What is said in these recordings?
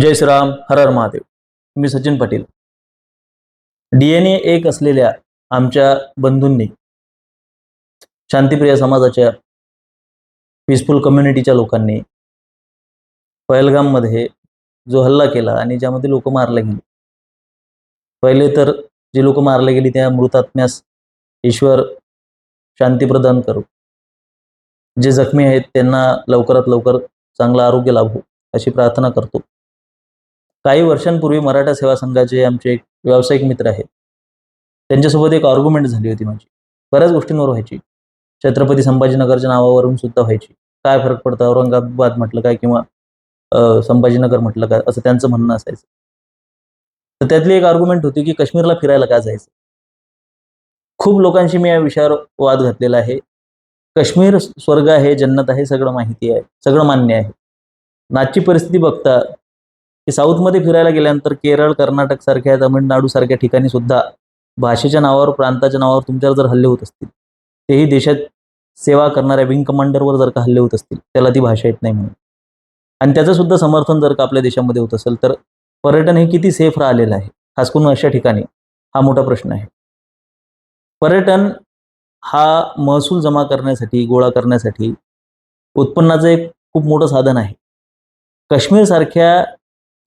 जय श्रीराम हर हर महादेव. मी Sachin Patil. D N A एक असलेल्या आमच्या बंधूंनी शांतिप्रिय समाजाच्या पीसफुल कम्युनिटीच्या लोकांनी पहलगाममध्ये जो हल्ला केला आणि ज्यामध्ये लोक मारले गेले. पहिले तर जे लोक मारले गेली त्या मृतात्म्यास ईश्वर शांती प्रदान करू. जे जखमी आहेत त्यांना लवकरात लवकर चांगलं आरोग्य लाभो अशी प्रार्थना करतो. काही वर्षांपूर्वी मराठा सेवा संघाचे आमचे एक व्यावसायिक मित्र आहेत. त्यांच्यासोबत एक आर्ग्युमेंट झाली होती माझी. बऱ्याच गोष्टींवर व्हायची. छत्रपती संभाजीनगरच्या नावावरून सुद्धा व्हायची. काय फरक पडतं? औरंगाबाद म्हटलं काय किंवा संभाजीनगर म्हटलं काय? असं त्यांचं म्हणणं असायचं. तर त्यातली एक आर्ग्युमेंट होती की काश्मीरला फिरायला का जायचं? खूप लोकांशी मी या विषयावर वाद घातलेला आहे. काश्मीर स्वर्ग आहे जन्नत आहे सगळं माहिती आहे सगळं मान्य आहे. नाची परिस्थिती बघता की साऊथमध्ये फिरायला गेल्यानंतर केरळ कर्नाटक सारख्या तमिळनाडू सारख्या ठिकाणी सुद्धा भाषेच्या नावावर प्रांताच्या नावावर तुमच्यावर जर हल्ले होत असतील तेही देशात सेवा करणाऱ्या विंग कमांडरवर जर का हल्ले होत असतील त्याला ती भाषा येत नाही म्हणून. आणि त्याचं सुद्धा समर्थन जर का आपल्या देशामध्ये होत असेल तर पर्यटन हे किती सेफ राहिलेलं आहे खास करून अशा ठिकाणी हा मोठा प्रश्न आहे. पर्यटन हा महसूल जमा करण्यासाठी गोळा करण्यासाठी उत्पन्नाचं एक खूप मोठं साधन आहे. काश्मीरसारख्या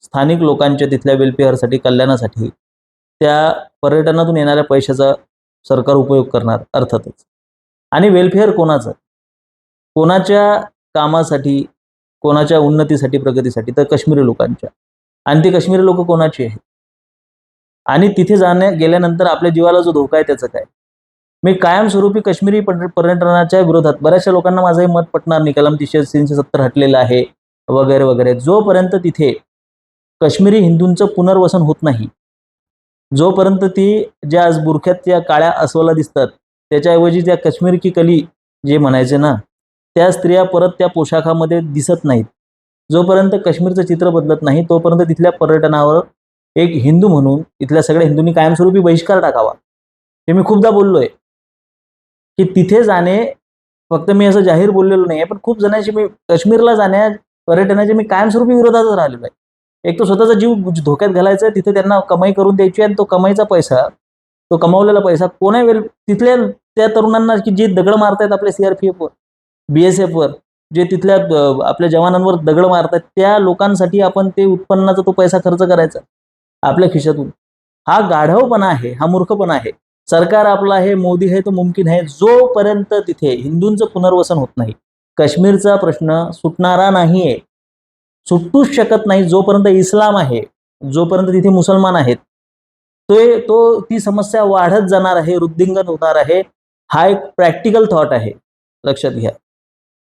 स्थानिक लोकांच्या तिथल्या वेलफेअरसाठी कल्याणासाठी त्या पर्यटनातून येणाऱ्या पैशाचा सरकार उपयोग करणार अर्थातच. आणि वेलफेअर कोणाचं? कोणाच्या कामासाठी कोणाच्या उन्नतीसाठी प्रगतीसाठी? तर काश्मीरी लोकांच्या. आणि ती काश्मीरी लोक कोणाची आहेत? आणि तिथे जाण्या गेल्यानंतर आपल्या जीवाला जो धोका आहे त्याचं काय? मी कायमस्वरूपी काश्मीरी पर्यटनाच्या विरोधात बऱ्याचशा लोकांना माझंही मत पटणार नाही. कलम तीनशे तीनशे सत्तर हटलेलं आहे वगैरे वगैरे. जोपर्यंत तिथे काश्मीरी हिंदूंचं पुनर्वसन होत नाही. जोपर्यंत ती ज्या आज बुरख्यात त्या काळ्या अस्वला दिसतात त्याच्याऐवजी त्या काश्मीर की कली जे म्हणायचे ना त्या स्त्रिया परत त्या पोशाखामध्ये दिसत नाहीत. जोपर्यंत काश्मीरचं चित्र बदलत नाही तोपर्यंत तिथल्या पर्यटनावर एक हिंदू म्हणून इथल्या सगळ्या हिंदूंनी कायमस्वरूपी बहिष्कार टाकावा. हे मी खूपदा बोललोय. की तिथे जाणे फक्त मी असं जाहीर बोललेलो नाही पण खूप जणांशी मी काश्मीरला जाण्या पर्यटनाचे मी कायमस्वरूपी विरोधातच राहिलेलो आहे. एक तो स्वतःचा जीव धोक्यात घालायचा तिथे त्यांना कमाई करून द्यायची आणि तो कमाईचा पैसा तो कमावलेला पैसा कोणा वेळ तिथल्या त्या तरुणांना की जे दगड मारतायत आपल्या सीआरपीएफवर बी एस एफवर जे तिथल्या आपल्या जवानांवर दगड मारतायत त्या लोकांसाठी आपण ते उत्पन्नाचा तो पैसा खर्च करायचा आपल्या खिशातून. हा गाढवपणा आहे हा मूर्खपणा आहे. सरकार आपला आहे मोदी आहे तो मुमकिन आहे जोपर्यंत तिथे हिंदूंचं पुनर्वसन होत नाही काश्मीरचा प्रश्न सुटणारा नाहीये. सुटूच शकत नाही जोपर्यंत इस्लाम आहे जोपर्यंत तिथे मुसलमान आहेत. तो तो ती समस्या वाढत जाणार आहे वृद्धिंगन होणार आहे हा एक प्रॅक्टिकल थॉट आहे. लक्षात घ्या.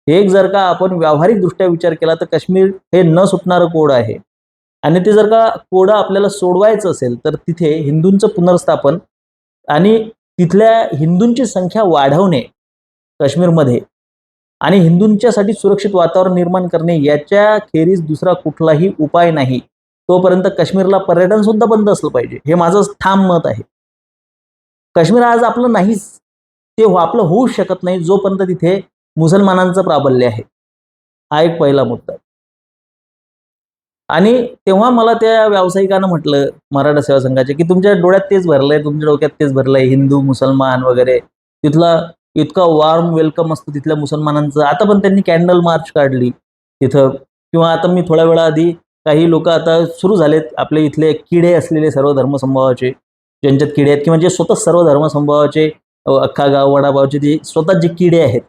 एक जर का आपण व्यावहारिकदृष्ट्या विचार केला तर काश्मीर हे न सुटणारं कोड आहे. आणि ते जर का कोडं आपल्याला सोडवायचं असेल तर तिथे हिंदूंचं पुनर्स्थापन आणि तिथल्या हिंदूंची संख्या वाढवणे काश्मीरमध्ये आणि हिंदूंच्यासाठी सुरक्षित वातावरण निर्माण करणे याच्या खेरीज दुसरा कुठलाही उपाय नाही. तोपर्यंत काश्मीरला पर्यटन सुद्धा बंद असलं पाहिजे. हे माझं ठाम मत आहे. काश्मीर आज आपलं नाहीच. ते हो, आपलं होऊ शकत नाही जोपर्यंत तिथे मुसलमानांचं प्राबल्य आहे. हा एक पहिला मुद्दा. आणि तेव्हा मला त्या व्यावसायिकानं म्हटलं मराठा सेवा संघाचे की तुमच्या डोळ्यात तेच भरलंय तुमच्या डोक्यात तेच भरलंय हिंदू मुसलमान वगैरे. तिथला इतका वॉर्म वेलकम असतं तिथल्या मुसलमानांचं. आता पण त्यांनी कॅन्डल मार्च काढली तिथं. किंवा आता मी थोड्या वेळा आधी काही लोक आता सुरू झालेत. आपले इथले किडे असलेले सर्व धर्मसंभावाचे ज्यांच्यात किडे आहेत. किंवा जे स्वतः सर्व धर्मसंभावाचे अख्खा गाव वडापावचे जे स्वतः जे किडे आहेत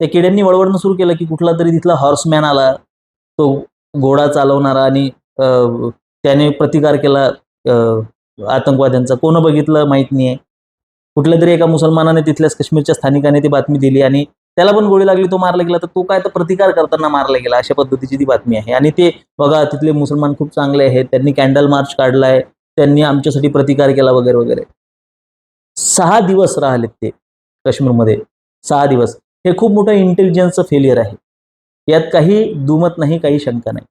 त्या किड्यांनी वळवडणं सुरू केलं की कुठला तरी तिथला हॉर्समॅन आला तो घोडा चालवणारा आणि त्याने प्रतिकार केला आतंकवाद्यांचा. कोण बघितलं माहीत नाही आहे कुठल्या तरी एका मुसलमानाने तिथल्याच काश्मीरच्या स्थानिकाने ती बातमी दिली आणि त्याला पण गोळी लागली तो मारला गेला. तर तो काय तर प्रतिकार करताना मारला गेला अशा पद्धतीची ती बातमी आहे. आणि ते बघा तिथले मुसलमान खूप चांगले आहेत. त्यांनी कॅन्डल मार्च काढलाय. त्यांनी आमच्यासाठी प्रतिकार केला वगैरे वगैरे. सहा दिवस राहिलेत ते काश्मीरमध्ये. सहा दिवस. हे खूप मोठं इंटेलिजन्सचं फेलियर आहे. यात काही दुमत नाही काही शंका नाही.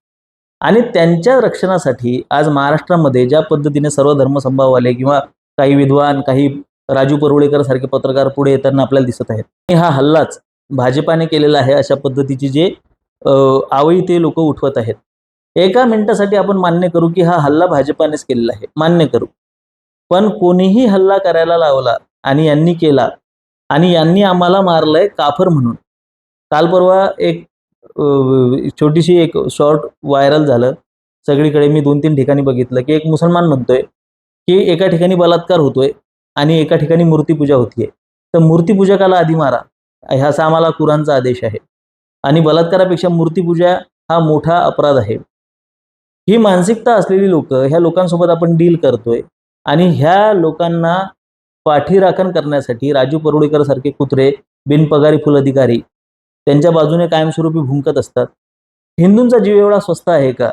आणि त्यांच्या रक्षणासाठी आज महाराष्ट्रामध्ये ज्या पद्धतीने सर्व धर्मसंभाववाले किंवा काही विद्वान काही राजू परुळेकर सारखे पत्रकार पुढे येताना आपल्याला दिसत आहेत. हा हल्लाच भाजपाने केलेला आहे अशा पद्धतीची जे आवई ते लोक उठवत आहेत. एका मिनिटासाठी आपण मान्य करू की हा हल्ला भाजपानेच केलेला आहे. मान्य करू. पण कोणीही हल्ला करायला लावला आणि यांनी केला आणि यांनी आम्हाला मारलंय काफर म्हणून. काल परवा एक छोटीशी एक शॉर्ट व्हायरल झालं. सगळीकडे मी दोन तीन ठिकाणी बघितलं की एक मुसलमान म्हणतोय की एका ठिकाणी बलात्कार होतोय. आणि एका ठिकाणी मूर्तीपूजा होतीये. तर मूर्तीपूजकाला आधी मारा. ह्याचा आम्हाला कुरांचा आदेश आहे. आणि बलात्कारापेक्षा मूर्तीपूजा हा मोठा अपराध आहे. ही मानसिकता असलेली लोक ह्या लोकांसोबत आपण डील करतोय. आणि ह्या लोकांना पाठीराखण करण्यासाठी राजू परुळेकर सारखे कुत्रे बिनपगारी फुल अधिकारी त्यांच्या बाजूने कायमस्वरूपी भुंकत असतात. हिंदूंचा जीव एवढा स्वस्त आहे का?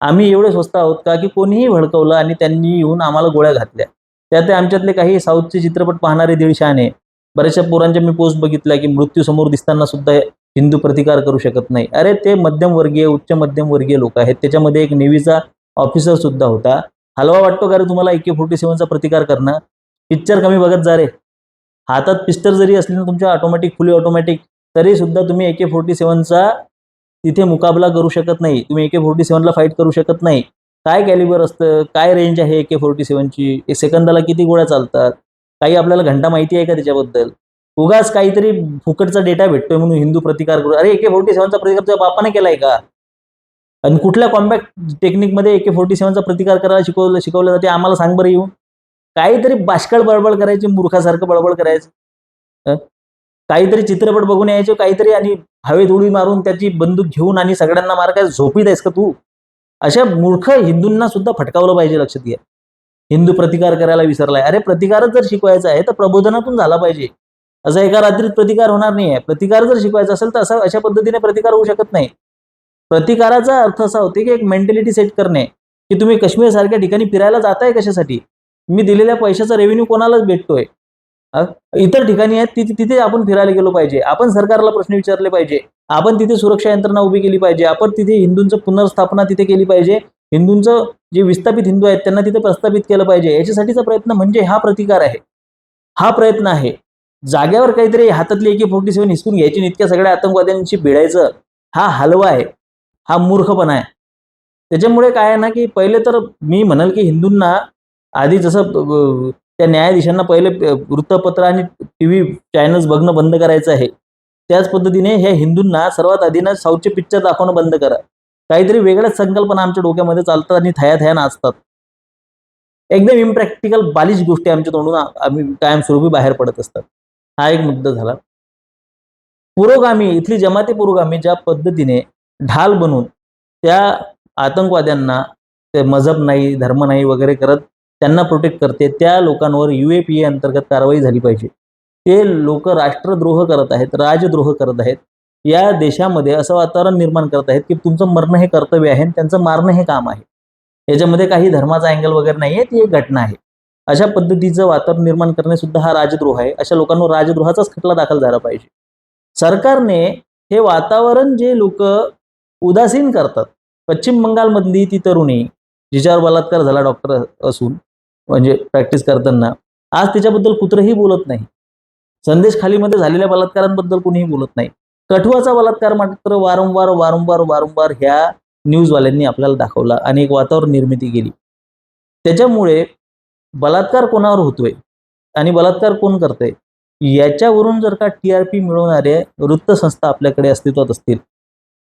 आम्ही एवढे स्वस्त आहोत का की कोणीही भडकवलं आणि त्यांनी येऊन आम्हाला गोळ्या घातल्या. त्यात आमच्यातले काही साऊथचे चित्रपट पाहणारे दीडशाने बऱ्याचशा पोरांच्या मी पोस्ट बघितल्या की मृत्यू समोर दिसताना सुद्धा हिंदू प्रतिकार करू शकत नाही. अरे ते मध्यमवर्गीय उच्च मध्यमवर्गीय लोक आहेत. त्याच्यामध्ये एक नेव्हीचा ऑफिसर सुद्धा होता. हलवा वाटतो का रे तुम्हाला? एके फोर्टी सेव्हनचा प्रतिकार करणं? पिक्चर कमी बघत जा रे. हातात पिस्टल जरी असली ना तुमच्या ऑटोमॅटिक फुली ऑटोमॅटिक तरी सुद्धा तुम्ही एके फोर्टी सेव्हनचा तिथे मुकाबला करू शकत नाही. तुम्ही एके फोर्टी सेव्हनला फाईट करू शकत नाही. काय कॅलिबर असतं? काय रेंज आहे के फोर्टी सेवनची एक सेकंदाला किती गोळ्या चालतात? काही आपल्याला घंटा माहिती आहे का त्याच्याबद्दल? उगाच काहीतरी फुकटचा डेटा भेटतोय म्हणून हिंदू प्रतिकार करू. अरे एके फोर्टी सेव्हनचा प्रतिकार तुझ्या बापाने केलाय का? आणि कुठल्या कॉम्बॅक्ट टेक्निकमध्ये एके फोर्टी सेव्हनचा प्रतिकार करायला शिकवलं शिकवलं जाते आम्हाला सांग बरं येऊन. काहीतरी बाष्कळ बळबळ करायची मूर्खासारखं बळबळ करायचं. काहीतरी चित्रपट बघून यायचे काहीतरी आणि हवेत उडी मारून त्याची बंदूक घेऊन आणि सगळ्यांना मार काय झोपीत आहेस का तू? अशा मूर्ख हिंदूंना सुद्धा फटकावलं पाहिजे लक्षात घ्या. हिंदू प्रतिकार करायला विसरलाय. अरे प्रतिकारच जर शिकवायचा आहे तर प्रबोधनातून झाला पाहिजे. असा एका रात्रीत प्रतिकार होणार नाही आहे प्रतिकार जर शिकवायचा असेल तर असा अशा पद्धतीने प्रतिकार होऊ शकत नाही. प्रतिकाराचा अर्थ असा होते की एक मेंटॅलिटी सेट करणे. की तुम्ही काश्मीर सारख्या ठिकाणी फिरायला जाताय कशासाठी? मी दिलेल्या पैशाचा रेव्हेन्यू कोणालाच भेटतोय? इतर ठिकाणी आहेत तिथे तिथे आपण फिरायला गेलो पाहिजे. आपण सरकारला प्रश्न विचारले पाहिजे. आपण तिथे सुरक्षा यंत्रणा उभी केली पाहिजे. आपण तिथे हिंदूंचं पुनर्स्थापना तिथे केली पाहिजे. हिंदूंचं जे विस्थापित हिंदू आहेत त्यांना तिथे प्रस्थापित केलं पाहिजे. याच्यासाठीचा प्रयत्न म्हणजे हा प्रतिकार आहे. हा प्रयत्न आहे. जाग्यावर काहीतरी हातातली एके फोर्टी सेव्हन हिसकून घ्यायची इतक्या सगळ्या आतंकवाद्यांशी भिडायचं हा हलवा आहे. हा मूर्खपणा आहे. त्याच्यामुळे काय आहे ना की पहिले तर मी म्हणाल की हिंदूंना आधी जसं त्या न्यायाधीशांना पहिले वृत्तपत्र आणि टी व्ही चॅनल्स बघणं बंद करायचं आहे. त्याच पद्धतीने ह्या हिंदूंना सर्वात आधी ना साऊथचे पिक्चर दाखवणं बंद करा. काहीतरी वेगळ्याच संकल्पना आमच्या डोक्यामध्ये चालतात आणि थया थया नाचतात एकदम इम्प्रॅक्टिकल बालिश गोष्टी आमच्या तोंडून आम्ही कायमस्वरूपी बाहेर पडत असतात. हा एक मुद्दा झाला. पुरोगामी इथली जमाती पुरोगामी ज्या पद्धतीने ढाल बनून त्या आतंकवाद्यांना ते मजहब नाही धर्म नाही वगैरे करत त्यांना प्रोटेक्ट करते. त्या लोकांवर यू ए पी ए अंतर्गत कारवाई झाली पाहिजे. ते लोक राष्ट्रद्रोह करत आहेत राजद्रोह करत आहेत. या देशामध्ये असं वातावरण निर्माण करत आहेत की तुमचं मरणं हे कर्तव्य आहे आणि त्यांचं मारणं हे काम आहे. याच्यामध्ये काही धर्माचा अँगल वगैरे नाही आहे ती एक घटना आहे. अशा पद्धतीचं वातावरण निर्माण करणे सुद्धा हा राजद्रोह आहे. अशा लोकांवर राजद्रोहाचाच खटला दाखल झाला पाहिजे. सरकारने हे वातावरण जे लोक उदासीन करतात पश्चिम बंगालमधली ती तरुणी जिच्यावर बलात्कार झाला डॉक्टर असून म्हणजे प्रॅक्टिस करताना. आज तिच्याबद्दल कुत्रंही बोलत नाही. संदेश खालीमध्ये झालेल्या बलात्कारांबद्दल कोणीही बोलत नाही. कठुआचा बलात्कार मात्र वारंवार वारंवार वारंवार ह्या न्यूजवाल्यांनी आपल्याला दाखवला आणि एक वातावरण निर्मिती केली. त्याच्यामुळे बलात्कार कोणावर होतोय आणि बलात्कार कोण करतंय? याच्यावरून जर का टी आर पी मिळवणारे वृत्तसंस्था आपल्याकडे अस्तित्वात असतील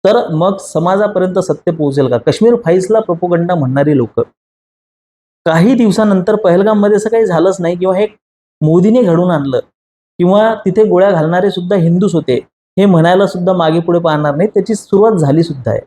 तर मग समाजापर्यंत सत्य पोहोचेल का? काश्मीर फाईल्सला प्रोपोगंडा म्हणणारी लोक काही दिवसानंतर पहलगाममध्ये असं काही झालंच नाही किंवा हे मोदीने घडून आणलं किंवा तिथे गोळ्या घालणारे सुद्धा हिंदूच होते हे म्हणायला सुद्धा मागे पुढे पाहणार नाही. त्याची सुरुवात झाली सुद्धा आहे.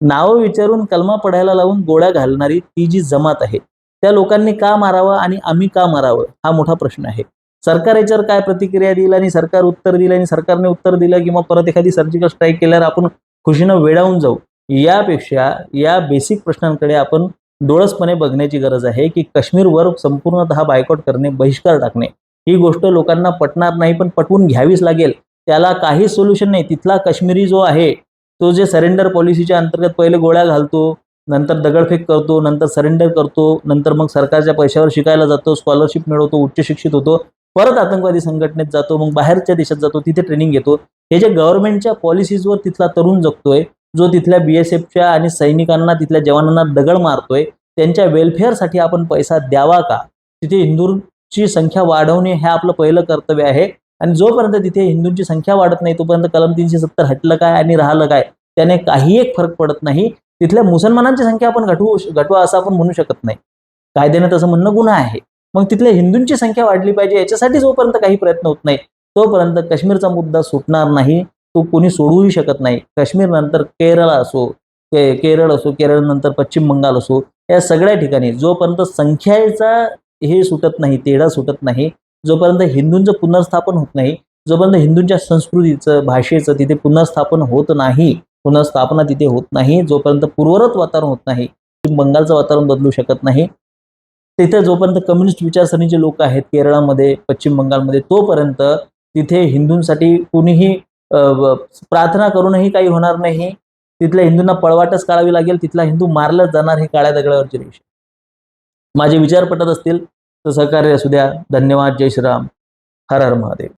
नावं विचारून कलमा पडायला लावून गोळ्या घालणारी ती जी जमात आहे त्या लोकांनी का मारावं आणि आम्ही का मारावं हा मोठा प्रश्न आहे. सरकार याच्यावर काय प्रतिक्रिया दिली आणि सरकार उत्तर दिलं आणि सरकारने उत्तर दिलं किंवा परत एखादी सर्जिकल स्ट्राईक केल्यावर आपण खुशीनं वेडावून जाऊ यापेक्षा या बेसिक प्रश्नांकडे आपण डोळसपणे बघण्याची गरज आहे की काश्मीरवर संपूर्णतः बायकॉट करणे बहिष्कार टाकणे. ही गोष्ट लोकांना पटणार नाही पण पटवून घ्यावीच लागेल. त्याला काही सोल्युशन नाही. तिथला काश्मीरी जो आहे तो जे सरेंडर पॉलिसीच्या अंतर्गत पहिले गोळ्या घालतो नंतर दगडफेक करतो नंतर सरेंडर करतो नंतर मग सरकारच्या पैशावर शिकायला जातो स्कॉलरशिप मिळवतो उच्च शिक्षित होतो परत आतंकवादी संघटनेत जातो मग बाहेरच्या देशात जातो तिथे ट्रेनिंग घेतो. हे जे गव्हर्नमेंटच्या पॉलिसीजवर तिथला तरुण जगतोय जो तिथल्या बी एस एफच्या आणि सैनिकांना तिथल्या जवानांना दगड मारतोय त्यांच्या वेलफेअरसाठी आपण पैसा द्यावा का? तिथे हिंदूंची संख्या वाढवणे हे आपलं पहिलं कर्तव्य आहे. आणि जोपर्यंत तिथे हिंदूंची संख्या वाढत नाही तोपर्यंत कलम तीनशे सत्तर हटलं काय आणि राहिलं काय? त्याने काही एक फरक पडत नाही. तिथल्या मुसलमानांची संख्या आपण घटवू घटवा असं आपण म्हणू शकत नाही. कायद्याने तसं म्हणणं गुन्हा आहे. मग तिथल्या हिंदूंची संख्या वाढली पाहिजे याच्यासाठी जोपर्यंत काही प्रयत्न होत नाही तोपर्यंत काश्मीरचा मुद्दा सुटणार नाही. तो कोणी सोडवूही शकत नाही. काश्मीर नंतर केरळ असो के केरळ असो केरळ नंतर पश्चिम बंगाल असो या सगळ्या ठिकाणी जोपर्यंत संख्येचा हे सुटत नाही तेढा सुटत नाही जोपर्यंत हिंदूंचं पुनर्स्थापन होत नाही जोपर्यंत हिंदूंच्या संस्कृतीचं भाषेचं तिथे पुनर्स्थापन होत नाही पुनर्स्थापना तिथे होत नाही जोपर्यंत पूर्वरत वातावरण होत नाही बंगालचं वातावरण बदलू शकत नाही तिथे जोपर्यंत कम्युनिस्ट विचारसरणीचे लोक आहेत केरळामध्ये पश्चिम बंगालमध्ये तोपर्यंत तिथे हिंदूंसाठी कुणीही प्रार्थना करूनही काही होणार नाही. तिथल्या हिंदूंना पळवाटच काढावी लागेल. तिथला हिंदू मारलाच जाणार हे काळ्या दगडावरची रेष माझे विचार पटत असतील तर सहकार्य असू द्या. धन्यवाद. जय श्रीराम. हर हर महादेव.